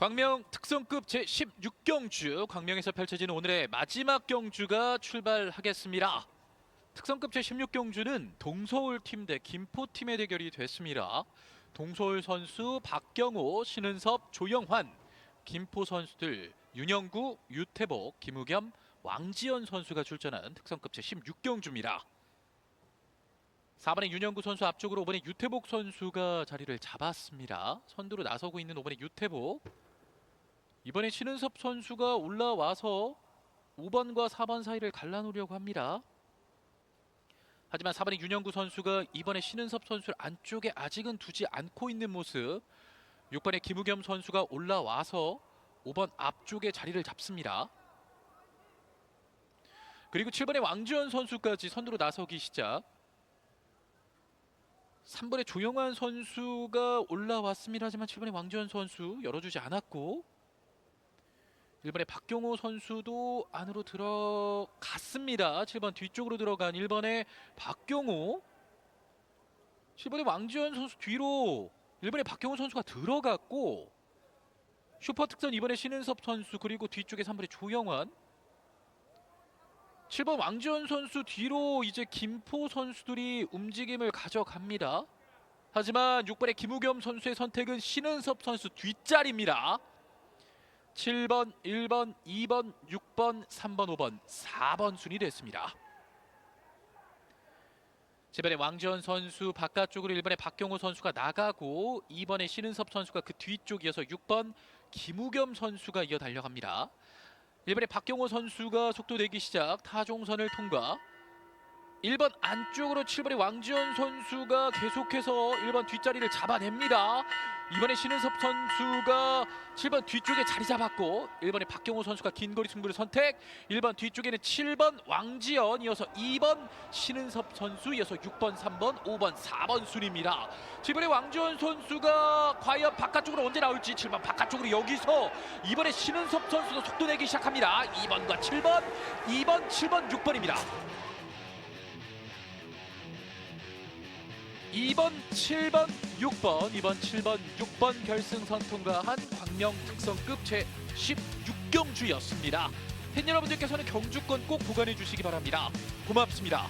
광명 특성급 제16경주 광명에서 펼쳐지는 오늘의 마지막 경주가 출발하겠습니다. 특성급 제16경주는 동서울 팀 대 김포 팀의 대결이 됐습니다. 동서울 선수 박경호, 신은섭, 조영환, 김포 선수들 윤영구, 유태복, 김우겸, 왕지연 선수가 출전한 특성급 제16경주입니다. 4번의 윤영구 선수 앞쪽으로 5번의 유태복 선수가 자리를 잡았습니다. 선두로 나서고 있는 5번의 유태복. 이번에 신은섭 선수가 올라와서 5번과 4번 사이를 갈라놓으려고 합니다. 하지만 4번의 윤영구 선수가 이번에 신은섭 선수를 안쪽에 아직은 두지 않고 있는 모습. 6번의 김우겸 선수가 올라와서 5번 앞쪽에 자리를 잡습니다. 그리고 7번의 왕지현 선수까지 선두로 나서기 시작. 3번의 조영환 선수가 올라왔습니다. 하지만 7번의 왕지현 선수 열어주지 않았고 1번의 박경호 선수도 안으로 들어갔습니다. 7번 뒤쪽으로 들어간 1번의 박경호 7번의 왕지현 선수 뒤로 1번의 박경호 선수가 들어갔고 슈퍼 특선 2번의 신은섭 선수 그리고 뒤쪽에 3번의 조영환 7번 왕지현 선수 뒤로 이제 김포 선수들이 움직임을 가져갑니다. 하지만 6번의 김우겸 선수의 선택은 신은섭 선수 뒷자리입니다. 7번, 1번, 2번, 6번, 3번, 5번, 4번 순이 됐습니다. 제번에 왕지현 선수 바깥쪽으로 1번의 박경호 선수가 나가고 2번의 신은섭 선수가 그 뒤쪽 이어서 6번 김우겸 선수가 이어 달려갑니다. 1번의 박경호 선수가 속도 내기 시작 타종선을 통과 1번 안쪽으로 7번의 왕지현 선수가 계속해서 1번 뒷자리를 잡아냅니다. 이번에 신은섭 선수가 7번 뒤쪽에 자리 잡았고 1번의 박경호 선수가 긴 거리 승부를 선택 1번 뒤쪽에는 7번 왕지연 이어서 2번 신은섭 선수 이어서 6번 3번 5번 4번 순입니다. 7번의 왕지연 선수가 과연 바깥쪽으로 언제 나올지 7번 바깥쪽으로 여기서 이번에 신은섭 선수도 속도 내기 시작합니다. 2번과 7번 2번 7번 6번입니다 2번, 7번, 6번, 2번, 7번, 6번 결승선 통과한 광명 특성급 제 16경주였습니다. 팬 여러분들께서는 경주권 꼭 보관해 주시기 바랍니다. 고맙습니다.